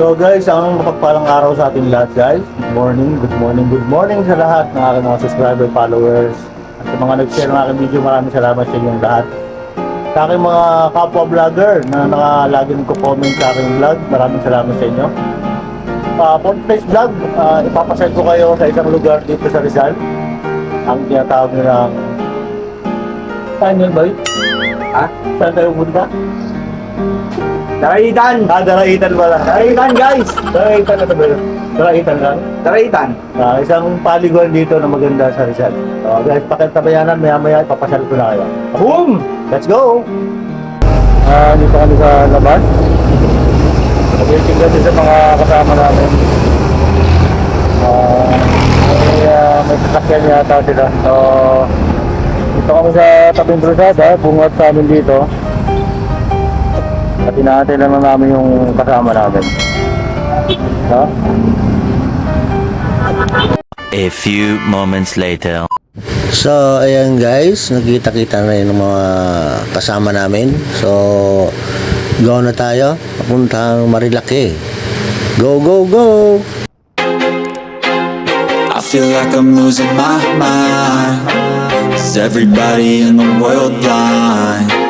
So guys, ang mapagpalang araw sa ating lahat guys. Good morning, good morning, good morning sa lahat ng aking mga subscriber, followers. At sa mga nag-share ng aking video, maraming salamat sa inyong lahat. Sa aking mga kapwa vlogger na nakalagi nagko-comment sa aking vlog, maraming salamat sa inyo. Uh, for today's vlog, uh, ipapasend ko kayo sa isang lugar dito sa Rizal. Ang tinatawag nilang... Saan yun ba? Ha? Saan tayo punta? Daraitan! Ah, Daraitan pala. Daraitan guys! Daraitan na ba? Daraitan lang. Daraitan! Ah, isang polygon dito na maganda sa Rizal. So guys, pakintabayanan, maya maya ipapasal ko na kayo. Boom! Let's go! Ah, dito kami sa labas. Waiting natin sa mga kasama namin. Ah, may, ah, may sasakyan yata sila. So, dito kami sa tabing brusada, bungat sa amin dito. At inaantay lang na namin yung kasama namin. Ha? A few moments later. So, ayan guys, nakita-kita na yung mga kasama namin. So, go na tayo. Papuntang Marilaki. Go, go, go! I feel like I'm losing my mind Is everybody in the world blind?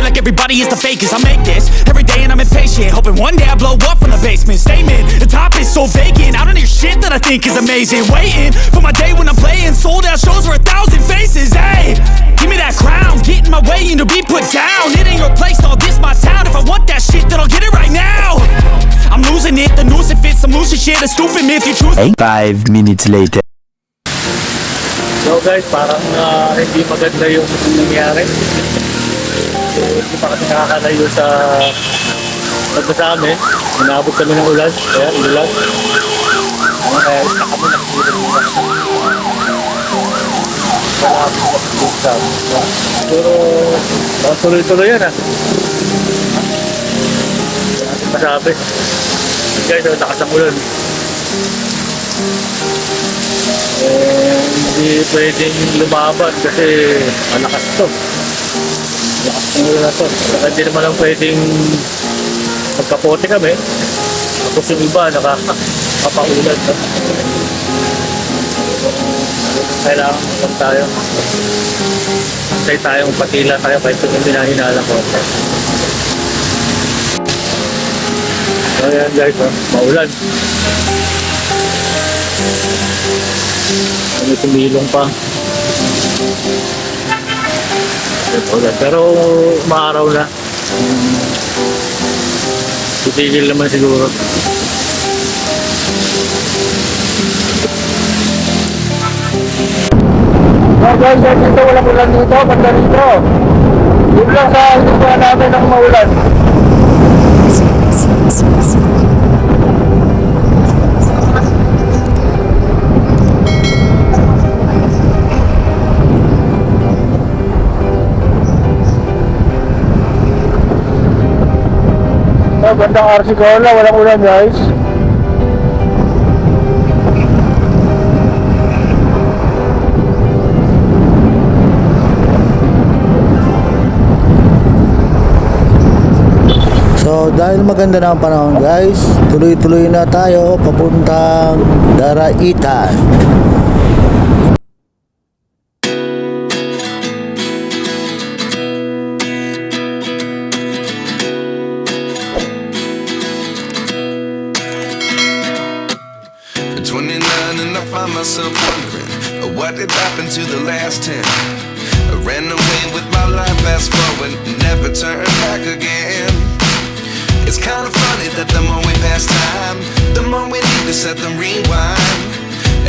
and like everybody is the fakest. I make this every day and I'm impatient. Hoping one day I blow up from the basement. Statement, the top is so vacant. I don't hear shit that I think is amazing. Waiting for my day when I'm playing. Sold out shows for a thousand faces. Hey, give me that crown. Get in my way and to be put down. It ain't your place, all this my town. If I want that shit, then I'll get it right now. I'm losing it, the noose it fits. I'm losing shit. A stupid myth you choose. Five minutes later. So guys, parang ah, hindi maganda yung nangyari. Hindi pa kami nakakalayo sa pagka sa amin. Inabot kami ng ulan. Kaya, ulan. Ano kaya, isa kami nakikita muna. Malapit na pagkita. Pero, tuloy-tuloy yan ah. Masabi. Guys, oh, lakas ang ulan. eh, hindi pwedeng lumaban kasi malakas to. Malakas ng ulan to. Saka hindi naman lang pwedeng magkapote kami. Tapos yung iba nakakapaulan. Kailangan lang tayo. Antay tayong patila tayo kahit yung binahinala ko. So yan guys, oh, maulan. May sumilong pa. Wala. Pero maaraw na. Titigil naman siguro. Oh guys, guys, dito walang ulan dito, banda dito. Yun lang sa lupa namin ang maulan. Oh, bandang RC Cola, walang ulan guys. So, dahil maganda na ang panahon guys, tuloy-tuloy na tayo papuntang Daraitan.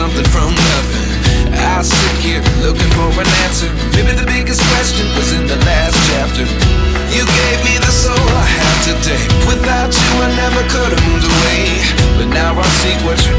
Something from nothing. I sit here looking for an answer. Maybe the biggest question was in the last chapter. You gave me the soul I have today. Without you, I never could have moved away. But now I see what you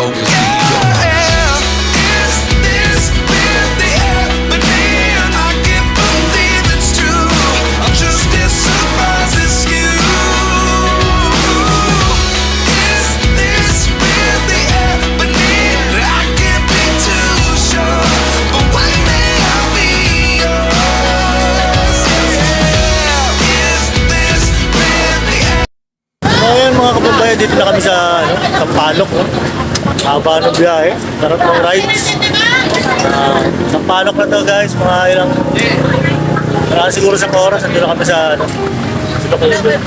Oh. Haba ng biyahe. Sarap ng rides. Uh, sa Palok na to guys, mga ilang Marami siguro sa oras, nandito na kami sa ano, sa Tocloban.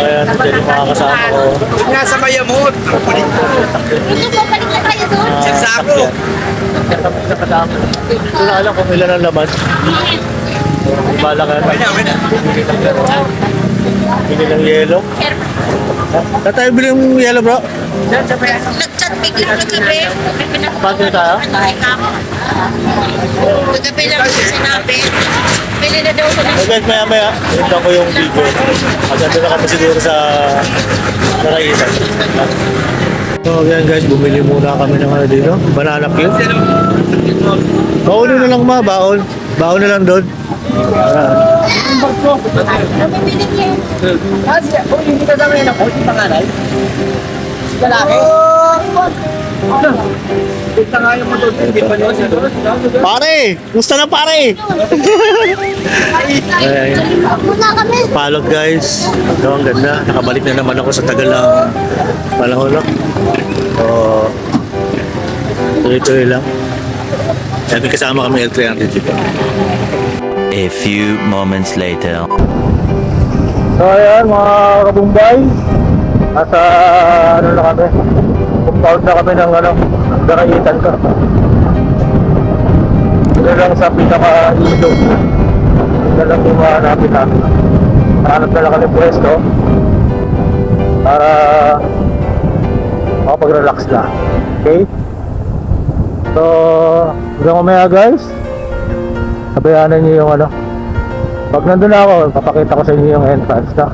Ayan, dito yung mga kasama ko. Nasa Mayamot. Hindi po, balik na tayo doon. Uh, Sako. Hindi na alam kung ilan ang laman. Bala ka Wala, wala. Bili ng yelo. Saan tayo bili ng yelo bro? Nag-chat bigla kagabi. Bakit na tayo? Kagabi lang siya sinabi. Bili na daw ko ng So guys, maya maya, ito ko yung video. Agad na kami siguro sa Naraitan. So yan guys, bumili muna kami ng ano dito, banana cube. Baon na lang ma, baon. Baon na lang doon. Namimili niya. Pare! Gusto na pare! Ay, Muna kami. Palog guys. Ito ang ganda. Nakabalik na naman ako sa tagal ng panahon. No? So, tuloy-tuloy lang. Sabi kasama kami L300 dito. A few moments later. So ayan mga kabumbay. Nasa ano na kami. Compound na kami ng ano, garaitan ko. Ito lang sa pinaka-ilo. Ito lang yung mahanapin namin. Hanap na lang kami pwesto. Para makapag-relax na. Okay? So, hanggang mamaya guys. Sabayanan niyo yung ano. Pag nandun na ako, papakita ko sa inyo yung entrance na.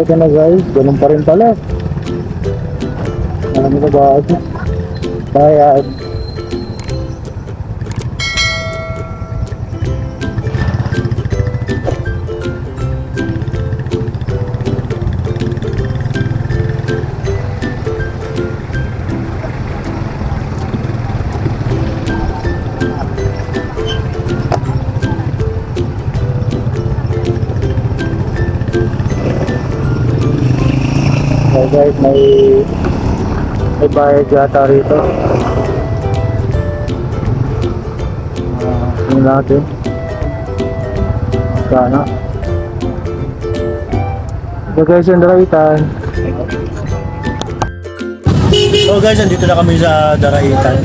Ito na guys, ganun pa rin pala. Mo ba? Bayad. Guys, may may bayad yata rito. Ah, uh, natin. Sana. So guys, yung Daraitan. So guys, nandito na kami sa Daraitan.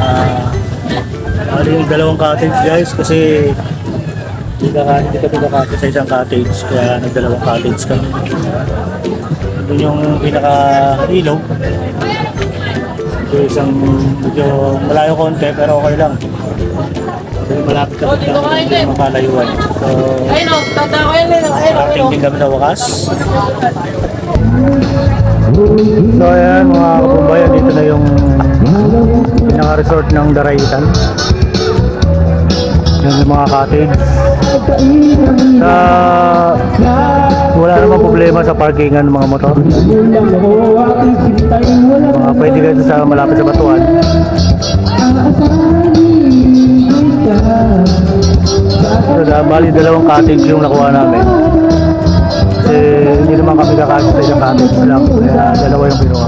Ah, uh, yung dalawang cottage guys kasi hindi ka hindi kami sa isang cottage kaya nagdalawang cottage kami. Doon yung pinaka ilog. So isang medyo malayo konti pero okay lang. Kasi malapit ka sa makalayuan. So, Ayun o, tatawain nila. Ayun o, Ating din kami na wakas. So ayan mga kababayan, dito na yung pinaka-resort ng Daraitan. Yan yung mga cottage. Sa wala namang problema sa parkingan ng mga motor. Mga pwede kayo sa malapit sa batuan. So, da- bali dalawang cottage yung nakuha namin. Kasi hindi naman kami kakasya sa isang cottage lang. Kaya dalawa yung kinuha.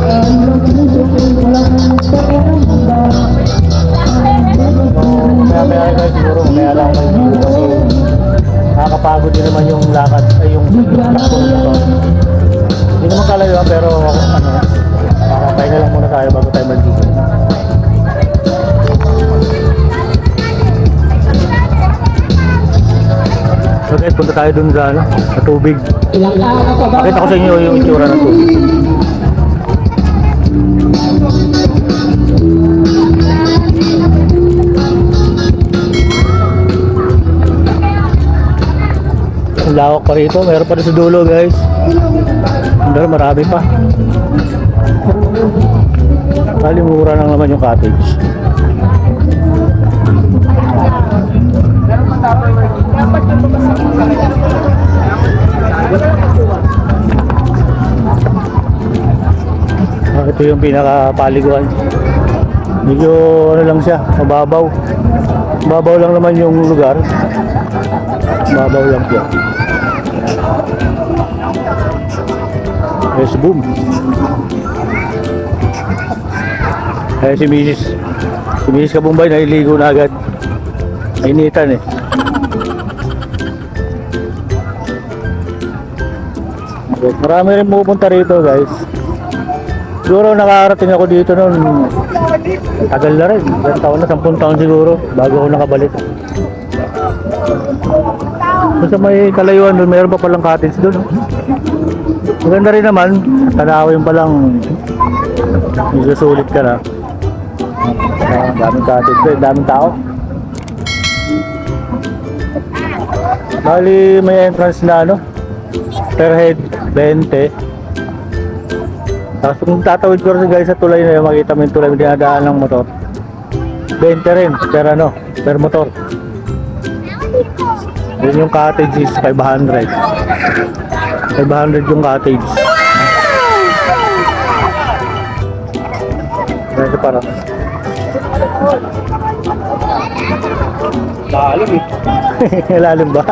So, kaya kaya guys siguro kaya lang kasi nakakapagod din naman yung lakad ay yung takbo motor. Hindi naman kalayo pero ano, makakapahinga lang muna tayo bago tayo mag-dito. So guys, punta tayo dun sa, ano, sa tubig. Pakita ko sa inyo yung itsura ng tubig. Ang lawak pa rito. Meron pa rin sa dulo guys. Pero marami pa. Bali mura lang naman yung cottage. Ah, ito yung pinaka-paliguan. Medyo ano lang siya, mababaw. Mababaw lang naman yung lugar. Mababaw lang siya. Yes, boom. Eh si Mrs. Si Mrs. Kabumbay naliligo na agad. Initan eh. Marami rin pupunta rito guys. Siguro nakarating ako dito noon. Tagal na rin. Ilang taon na, 10 taon siguro. Bago ako nakabalik. So, sa may kalayuan doon, mayroon pa palang cottage doon. Maganda rin naman. Tanawin pa lang. Isusulit ka na. Ah, daming cottage doon. Daming tao. Bali, may entrance na ano. Per head, 20. Tapos kung tatawid ko rin guys sa tulay na yun, makita mo yung tulay na dinadaan ng motor. 20 rin, per ano, per motor. Yun yung cottage is 500. 500 yung cottage. Medyo para. Lalim eh. Lalim ba?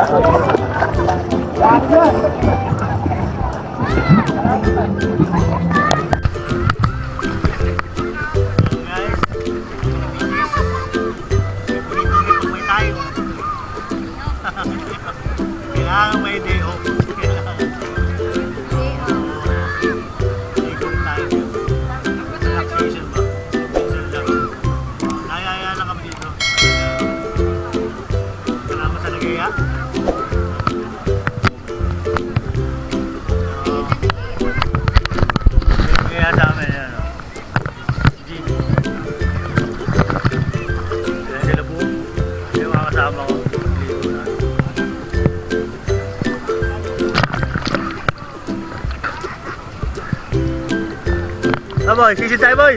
Boy, sisi tayo, boy.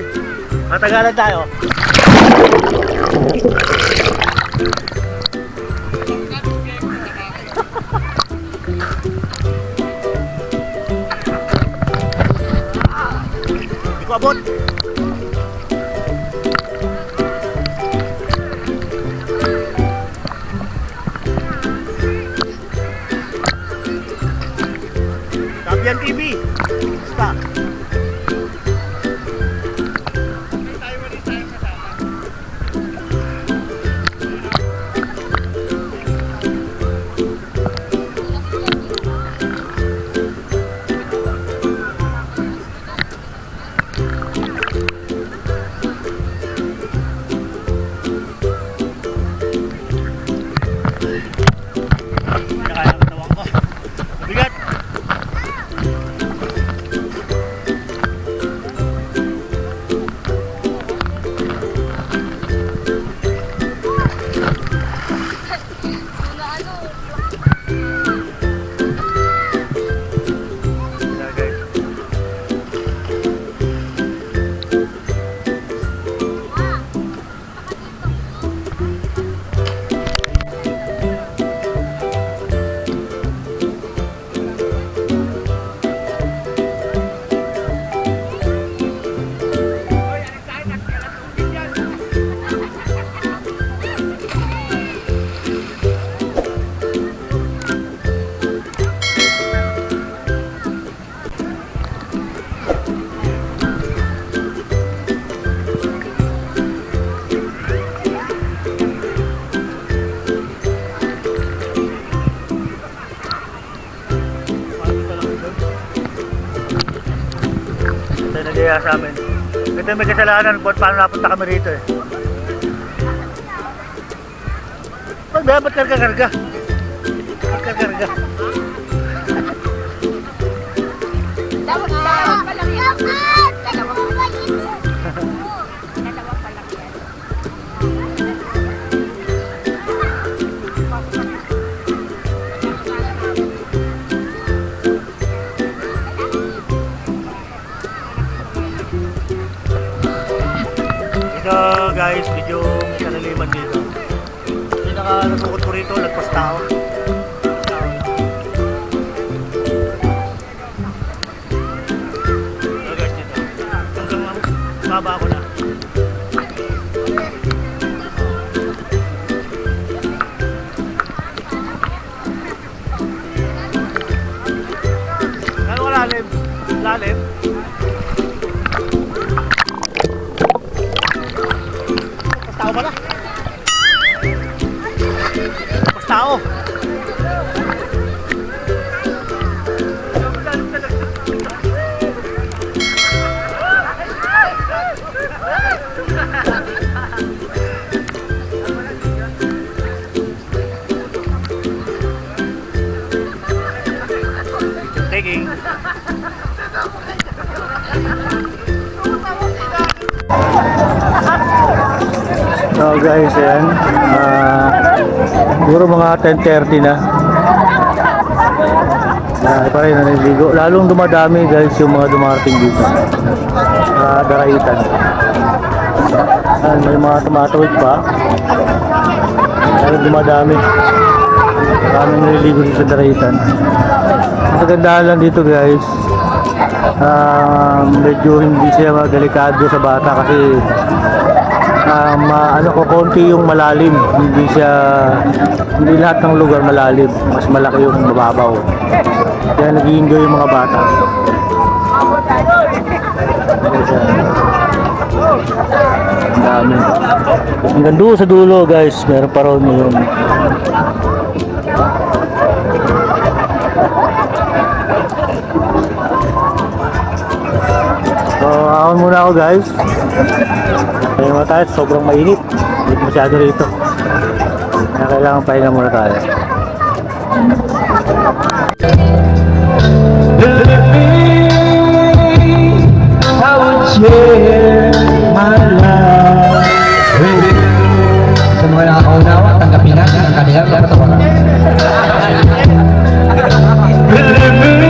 Matagalan tayo. Hindi ko abot. Kaya sa amin. Ito yung may kasalanan kung paano napunta kami rito eh. Pag dapat karga-karga. Karga-karga. Rito, lagpas tao. So guys, ayan. Ah, siguro mga 10.30 na. Ah, pa rin naliligo. Lalong dumadami guys yung mga dumarating dito. Ah, daraitan. Ayan, may mga tumatawid pa. Lalong dumadami. Maraming naliligo dito sa daraitan. Ang kagandahan lang dito guys, ah, medyo hindi siya delikado sa bata kasi um, ano ko konti yung malalim. Hindi siya hindi lahat ng lugar malalim. Mas malaki yung mababaw. Kaya nag enjoy yung mga bata. Ang dami. Hanggang doon sa dulo guys. Meron pa rin yun. So akon muna ako guys kaya muna tayo, sobrang mainit. Hindi masyado rito. Kaya kailangan pahinga muna tayo. Sa mga nakakaunawa, tanggapin natin ang kanilang katawan.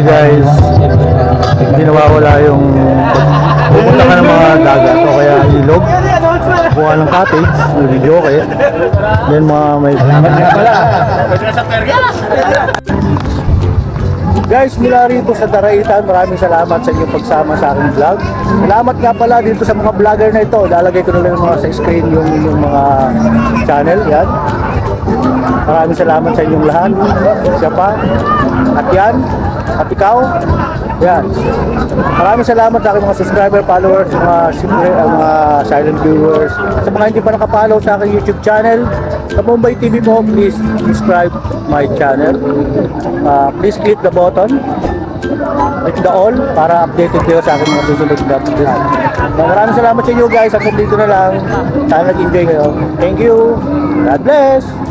Siyempre guys, hindi nawawala yung pupunta ka ng mga dagat o kaya ilog. Buka ng cottage, may video okay. Then mga may... Guys, mula rito sa Daraitan, maraming salamat sa inyong pagsama sa aking vlog. Salamat nga pala dito sa mga vlogger na ito. Lalagay ko na lang mga sa screen yung, yung mga channel. Yan. Maraming salamat sa inyong lahat. Siya pa. At yan. At ikaw. Yan. Maraming salamat sa aking mga subscriber, followers, mga, ang mga silent viewers. Sa mga hindi pa nakapollow sa aking YouTube channel, sa Mumbai TV mo, please subscribe my channel. Uh, please click the button click the all para updated kayo sa aking mga susunod na. So, maraming salamat sa inyo guys. Hanggang dito na lang. Sana nag-enjoy kayo. Thank you. God bless.